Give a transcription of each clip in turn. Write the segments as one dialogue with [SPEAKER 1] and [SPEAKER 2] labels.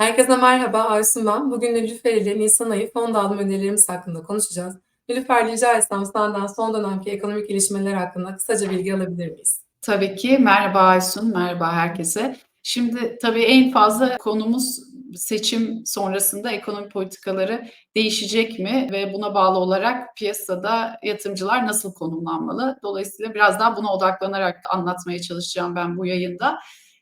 [SPEAKER 1] Herkese merhaba, Aysun ben. Bugün Nilüfer ile Nisan ayı fon dağılım önerilerimiz hakkında konuşacağız. Nilüfer rica etsem senden son dönemki ekonomik gelişmeler hakkında kısaca bilgi alabilir miyiz?
[SPEAKER 2] Tabii ki. Merhaba Aysun, merhaba herkese. Şimdi tabii en fazla konumuz seçim sonrasında ekonomi politikaları değişecek mi ve buna bağlı olarak piyasada yatırımcılar nasıl konumlanmalı? Dolayısıyla biraz daha buna odaklanarak anlatmaya çalışacağım ben bu yayında.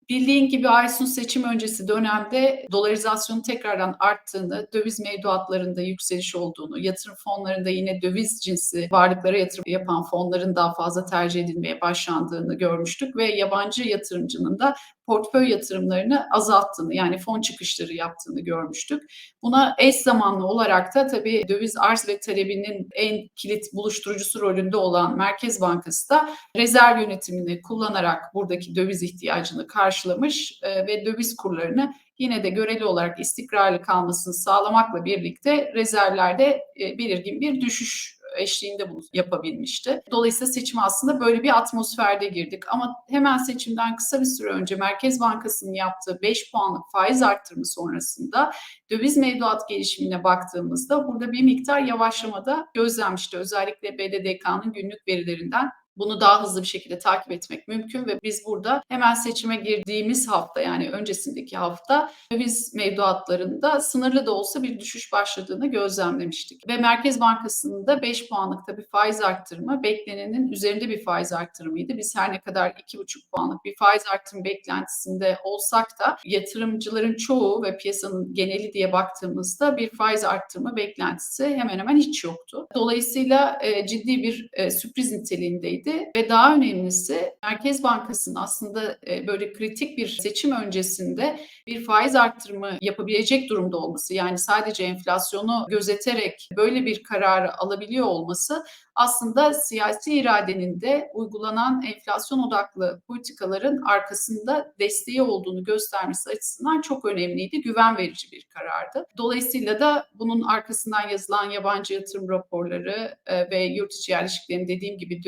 [SPEAKER 2] Bildiğin gibi Aysun seçim öncesi dönemde dolarizasyonun tekrardan arttığını, döviz mevduatlarında yükseliş olduğunu, yatırım fonlarında yine döviz cinsi varlıklara yatırım yapan fonların daha fazla tercih edilmeye başlandığını görmüştük ve yabancı yatırımcının da portföy yatırımlarını azalttığını yani fon çıkışları yaptığını görmüştük. Buna eş zamanlı olarak da tabii döviz arz ve talebinin en kilit buluşturucusu rolünde olan Merkez Bankası da rezerv yönetimini kullanarak buradaki döviz ihtiyacını karşılamış e, ve döviz kurlarını yine de göreli olarak istikrarlı kalmasını sağlamakla birlikte rezervlerde e, belirgin bir düşüş eşliğinde bunu yapabilmişti. Dolayısıyla seçime aslında böyle bir atmosferde girdik. Ama hemen seçimden kısa bir süre önce Merkez Bankası'nın yaptığı 5 puanlık faiz arttırımı sonrasında döviz mevduat gelişimine baktığımızda burada bir miktar yavaşlamada gözlenmişti. Özellikle BDDK'nın günlük verilerinden bunu daha hızlı bir şekilde takip etmek mümkün ve biz burada hemen seçime girdiğimiz hafta yani öncesindeki hafta döviz mevduatlarında sınırlı da olsa bir düşüş başladığını gözlemlemiştik. Ve Merkez Bankası'nın da 5 puanlık tabii faiz arttırımı beklenenin üzerinde bir faiz arttırımıydı. Biz her ne kadar 2,5 puanlık bir faiz arttırım beklentisinde olsak da yatırımcıların çoğu ve piyasanın geneli diye baktığımızda bir faiz arttırma beklentisi hemen hemen hiç yoktu. Dolayısıyla e, ciddi bir e, sürpriz niteliğindeydi önemliydi ve daha önemlisi Merkez Bankası'nın aslında e, böyle kritik bir seçim öncesinde bir faiz arttırımı yapabilecek durumda olması yani sadece enflasyonu gözeterek böyle bir kararı alabiliyor olması aslında siyasi iradenin de uygulanan enflasyon odaklı politikaların arkasında desteği olduğunu göstermesi açısından çok önemliydi. Güven verici bir karardı. Dolayısıyla da bunun arkasından yazılan yabancı yatırım raporları e, ve yurt içi yerleşiklerin dediğim gibi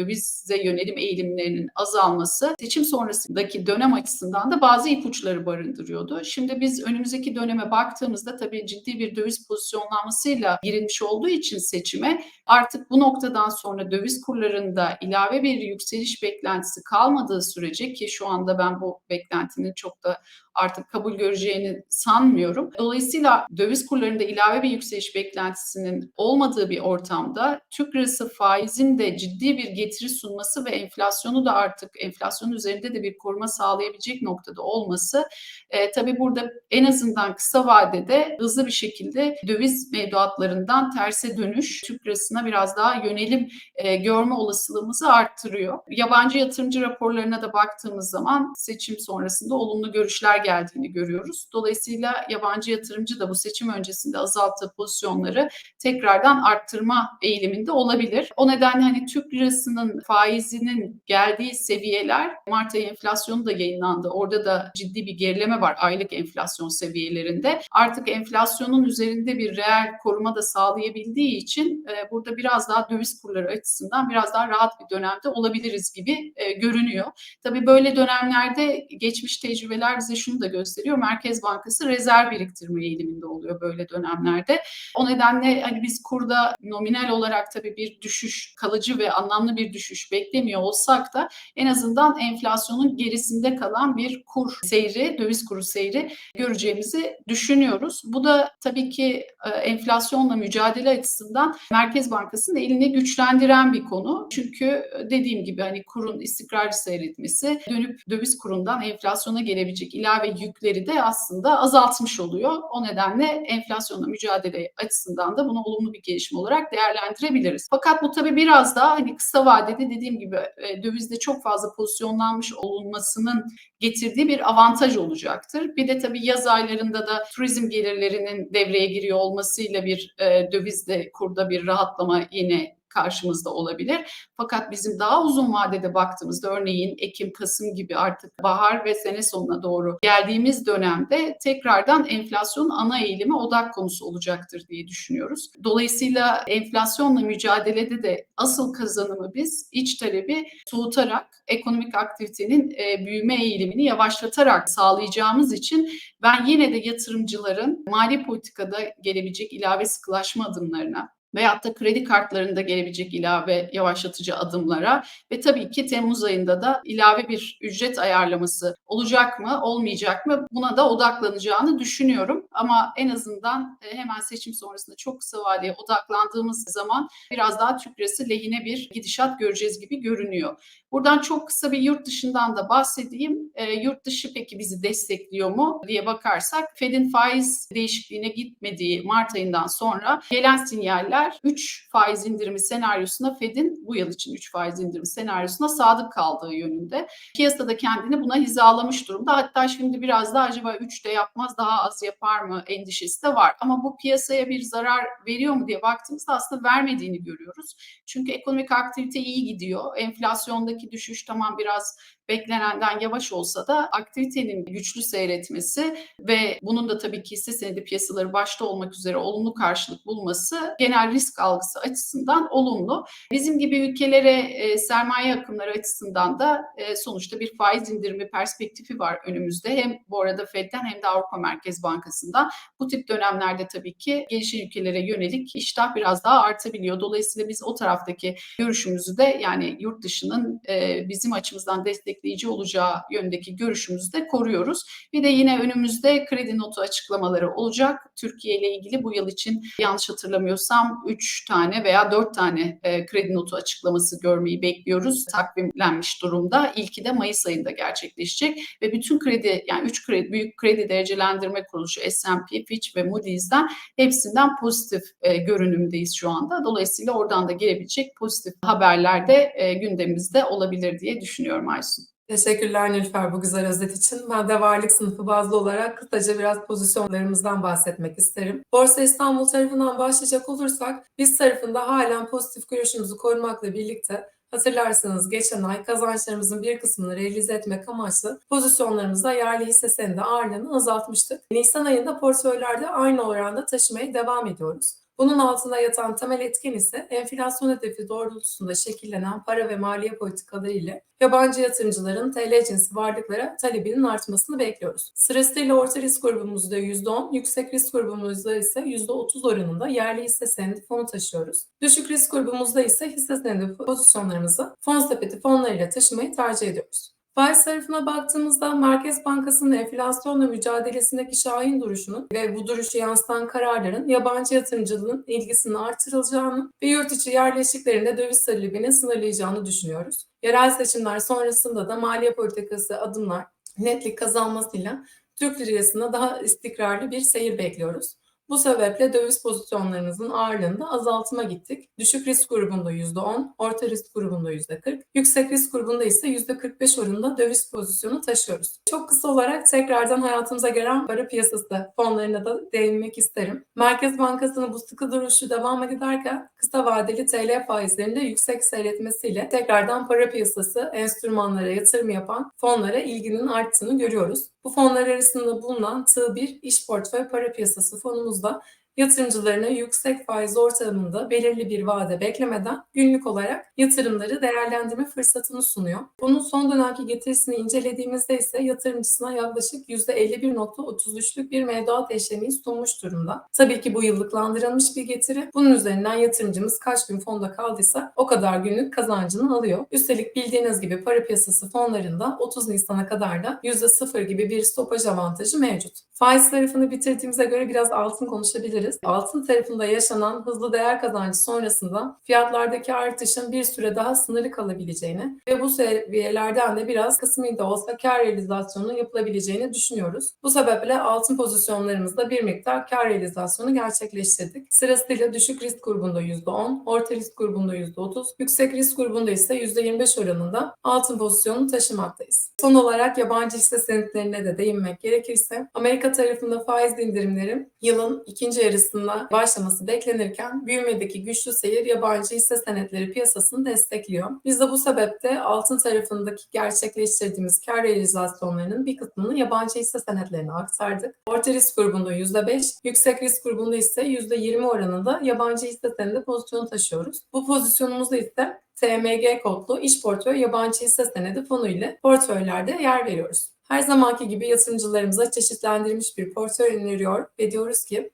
[SPEAKER 2] dövize yönelim eğilimlerinin azalması seçim sonrasındaki dönem açısından da bazı ipuçları barındırıyordu. Şimdi biz önümüzdeki döneme baktığımızda tabii ciddi bir döviz pozisyonlanmasıyla girilmiş olduğu için seçime artık bu noktadan sonra döviz kurlarında ilave bir yükseliş beklentisi kalmadığı sürece ki şu anda ben bu beklentinin çok da artık kabul göreceğini sanmıyorum. Dolayısıyla döviz kurlarında ilave bir yükseliş beklentisinin olmadığı bir ortamda Türk lirası faizin de ciddi bir getiri sunması ve enflasyonu da artık enflasyon üzerinde de bir koruma sağlayabilecek noktada olması e, tabii burada en azından kısa vadede hızlı bir şekilde döviz mevduatlarından terse dönüş Türk lirasına biraz daha yönelim e, görme olasılığımızı arttırıyor. Yabancı yatırımcı raporlarına da baktığımız zaman seçim sonrasında olumlu görüşler geldiğini görüyoruz. Dolayısıyla yabancı yatırımcı da bu seçim öncesinde azalttığı pozisyonları tekrardan arttırma eğiliminde olabilir. O nedenle hani Türk lirasının faizinin geldiği seviyeler Mart ayı enflasyonu da yayınlandı. Orada da ciddi bir gerileme var aylık enflasyon seviyelerinde. Artık enflasyonun üzerinde bir reel koruma da sağlayabildiği için e, burada biraz daha döviz kurları açısından biraz daha rahat bir dönemde olabiliriz gibi e, görünüyor. Tabii böyle dönemlerde geçmiş tecrübeler bize şunu da gösteriyor. Merkez Bankası rezerv biriktirme eğiliminde oluyor böyle dönemlerde. O nedenle hani biz kurda nominal olarak tabii bir düşüş, kalıcı ve anlamlı bir düşüş beklemiyor olsak da en azından enflasyonun gerisinde kalan bir kur seyri, döviz kuru seyri göreceğimizi düşünüyoruz. Bu da tabii ki e, enflasyonla mücadele açısından Merkez Bankası'nın elini güçlendiren bir konu. Çünkü e, dediğim gibi hani kurun istikrarlı seyretmesi dönüp döviz kurundan enflasyona gelebilecek ilave yükleri de aslında azaltmış oluyor. O nedenle enflasyonla mücadele açısından da bunu olumlu bir gelişme olarak değerlendirebiliriz. Fakat bu tabii biraz daha hani kısa vadede dediğim gibi e, dövizde çok fazla pozisyonlanmış olunmasının getirdiği bir avantaj olacaktır. Bir de tabii yaz aylarında da turizm gelirlerinin devreye giriyor olmasıyla bir e, dövizde kurda bir rahatlama yine karşımızda olabilir. Fakat bizim daha uzun vadede baktığımızda örneğin Ekim, Kasım gibi artık bahar ve sene sonuna doğru geldiğimiz dönemde tekrardan enflasyon ana eğilimi odak konusu olacaktır diye düşünüyoruz. Dolayısıyla enflasyonla mücadelede de asıl kazanımı biz iç talebi soğutarak ekonomik aktivitenin e, büyüme eğilimini yavaşlatarak sağlayacağımız için ben yine de yatırımcıların mali politikada gelebilecek ilave sıkılaşma adımlarına veyahut da kredi kartlarında gelebilecek ilave yavaşlatıcı adımlara ve tabii ki Temmuz ayında da ilave bir ücret ayarlaması olacak mı, olmayacak mı buna da odaklanacağını düşünüyorum. Ama en azından e, hemen seçim sonrasında çok kısa vadeye odaklandığımız zaman biraz daha Türk lirası lehine bir gidişat göreceğiz gibi görünüyor. Buradan çok kısa bir yurt dışından da bahsedeyim. E, yurt dışı peki bizi destekliyor mu diye bakarsak Fed'in faiz değişikliğine gitmediği Mart ayından sonra gelen sinyaller 3 faiz indirimi senaryosuna Fed'in bu yıl için 3 faiz indirimi senaryosuna sadık kaldığı yönünde. Piyasada kendini buna hizalamış durumda. Hatta şimdi biraz da acaba 3 de yapmaz daha az yapar mı endişesi de var. Ama bu piyasaya bir zarar veriyor mu diye baktığımızda aslında vermediğini görüyoruz. Çünkü ekonomik aktivite iyi gidiyor. Enflasyondaki düşüş tamam biraz beklenenden yavaş olsa da aktivitenin güçlü seyretmesi ve bunun da tabii ki hisse senedi piyasaları başta olmak üzere olumlu karşılık bulması genel risk algısı açısından olumlu. Bizim gibi ülkelere e, sermaye akımları açısından da e, sonuçta bir faiz indirimi perspektifi var önümüzde. Hem bu arada Fed'den hem de Avrupa Merkez Bankası'ndan. Bu tip dönemlerde tabii ki gelişen ülkelere yönelik iştah biraz daha artabiliyor. Dolayısıyla biz o taraftaki görüşümüzü de yani yurt dışının e, bizim açımızdan destek destekleyici olacağı yöndeki görüşümüzü de koruyoruz. Bir de yine önümüzde kredi notu açıklamaları olacak. Türkiye ile ilgili bu yıl için yanlış hatırlamıyorsam 3 tane veya 4 tane e, kredi notu açıklaması görmeyi bekliyoruz. Takvimlenmiş durumda. İlki de Mayıs ayında gerçekleşecek ve bütün kredi yani 3 kredi büyük kredi derecelendirme kuruluşu S&P, Fitch ve Moody's'den hepsinden pozitif e, görünümdeyiz şu anda. Dolayısıyla oradan da gelebilecek pozitif haberler de e, gündemimizde olabilir diye düşünüyorum Aysun.
[SPEAKER 1] Teşekkürler Nilüfer bu güzel özet için. Ben de varlık sınıfı bazlı olarak kısaca biraz pozisyonlarımızdan bahsetmek isterim. Borsa İstanbul tarafından başlayacak olursak biz tarafında halen pozitif görüşümüzü korumakla birlikte Hatırlarsanız geçen ay kazançlarımızın bir kısmını realize etmek amaçlı pozisyonlarımızda yerli hisse senedi ağırlığını azaltmıştık. Nisan ayında portföylerde aynı oranda taşımaya devam ediyoruz. Bunun altında yatan temel etken ise enflasyon hedefi doğrultusunda şekillenen para ve maliye politikaları ile yabancı yatırımcıların TL cinsi varlıklara talebinin artmasını bekliyoruz. Sırasıyla orta risk grubumuzda %10, yüksek risk grubumuzda ise %30 oranında yerli hisse senedi fonu taşıyoruz. Düşük risk grubumuzda ise hisse senedi pozisyonlarımızı fon sepeti fonlarıyla taşımayı tercih ediyoruz. Faiz tarafına baktığımızda Merkez Bankası'nın enflasyonla mücadelesindeki şahin duruşunun ve bu duruşu yansıtan kararların yabancı yatırımcılığın ilgisini artırılacağını ve yurt içi yerleşiklerinde döviz talebini sınırlayacağını düşünüyoruz. Yerel seçimler sonrasında da maliye politikası adımlar netlik kazanmasıyla Türk lirasına daha istikrarlı bir seyir bekliyoruz. Bu sebeple döviz pozisyonlarımızın ağırlığında azaltıma gittik. Düşük risk grubunda %10, orta risk grubunda %40, yüksek risk grubunda ise %45 oranında döviz pozisyonu taşıyoruz. Çok kısa olarak tekrardan hayatımıza gelen para piyasası fonlarına da değinmek isterim. Merkez Bankası'nın bu sıkı duruşu devam ederken kısa vadeli TL faizlerinde yüksek seyretmesiyle tekrardan para piyasası enstrümanlara yatırım yapan fonlara ilginin arttığını görüyoruz. Bu fonlar arasında bulunan Tığ1 İş Portföy Para Piyasası fonumuzda yatırımcılarına yüksek faiz ortamında belirli bir vade beklemeden günlük olarak yatırımları değerlendirme fırsatını sunuyor. Bunun son dönemki getirisini incelediğimizde ise yatırımcısına yaklaşık %51.33'lük bir mevduat eşleniği sunmuş durumda. Tabii ki bu yıllıklandırılmış bir getiri. Bunun üzerinden yatırımcımız kaç gün fonda kaldıysa o kadar günlük kazancını alıyor. Üstelik bildiğiniz gibi para piyasası fonlarında 30 Nisan'a kadar da %0 gibi bir stopaj avantajı mevcut. Faiz tarafını bitirdiğimize göre biraz altın konuşabiliriz. Altın tarafında yaşanan hızlı değer kazancı sonrasında fiyatlardaki artışın bir süre daha sınırlı kalabileceğini ve bu seviyelerden de biraz kısmi de olsa kar realizasyonunun yapılabileceğini düşünüyoruz. Bu sebeple altın pozisyonlarımızda bir miktar kar realizasyonu gerçekleştirdik. Sırasıyla düşük risk grubunda %10, orta risk grubunda %30, yüksek risk grubunda ise %25 oranında altın pozisyonunu taşımaktayız. Son olarak yabancı hisse senetlerine de değinmek gerekirse Amerika tarafında faiz indirimleri yılın ikinci yarısında başlaması beklenirken büyümedeki güçlü seyir yabancı hisse senetleri piyasasını destekliyor. Biz de bu sebeple altın tarafındaki gerçekleştirdiğimiz kar realizasyonlarının bir kısmını yabancı hisse senetlerine aktardık. Orta risk grubunda %5, yüksek risk grubunda ise %20 oranında yabancı hisse senedi pozisyonu taşıyoruz. Bu pozisyonumuzda ise TMG kodlu iş portföy yabancı hisse senedi fonu ile portföylerde yer veriyoruz. Her zamanki gibi yatırımcılarımıza çeşitlendirilmiş bir portföy öneriyor ve diyoruz ki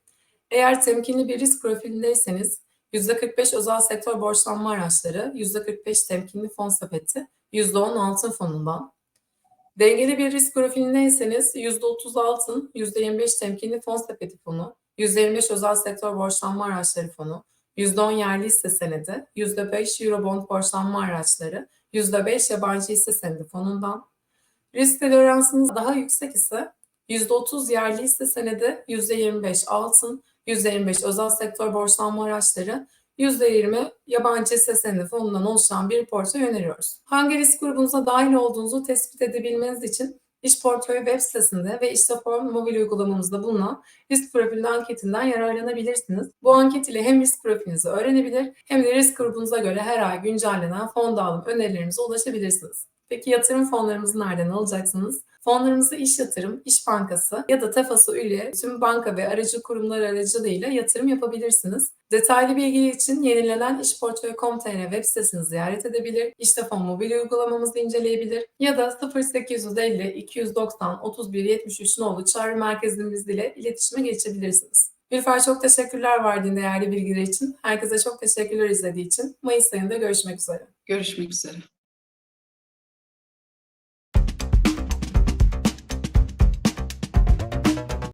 [SPEAKER 1] eğer temkinli bir risk profilindeyseniz %45 özel sektör borçlanma araçları, %45 temkinli fon sepeti, %10 altın fonundan, dengeli bir risk profilindeyseniz %30 altın, %25 temkinli fon sepeti fonu, %25 özel sektör borçlanma araçları fonu, %10 yerli hisse senedi, %5 Eurobond borçlanma araçları, %5 yabancı hisse senedi fonundan. Risk toleransınız daha yüksek ise %30 yerli hisse senedi, %25 altın, %25 özel sektör borçlanma araçları, %20 yabancı hisse senedi fonundan oluşan bir portföy öneriyoruz. Hangi risk grubunuza dahil olduğunuzu tespit edebilmeniz için İş Portföy web sitesinde ve İşteform mobil uygulamamızda bulunan risk profili anketinden yararlanabilirsiniz. Bu anket ile hem risk profilinizi öğrenebilir hem de risk grubunuza göre her ay güncellenen fon dağılım önerilerimize ulaşabilirsiniz. Peki yatırım fonlarımızı nereden alacaksınız? Fonlarımızı İş Yatırım, İş Bankası ya da TEFAS'a üye tüm banka ve aracı kurumlar aracılığıyla yatırım yapabilirsiniz. Detaylı bilgi için yenilenen işportföy.com.tr web sitesini ziyaret edebilir, İşte Fon mobil uygulamamızı inceleyebilir ya da 0850 290 31 73 nolu çağrı merkezimiz ile iletişime geçebilirsiniz. Nilüfer çok teşekkürler verdiğin değerli bilgiler için. Herkese çok teşekkürler izlediği için. Mayıs ayında görüşmek üzere.
[SPEAKER 2] Görüşmek üzere.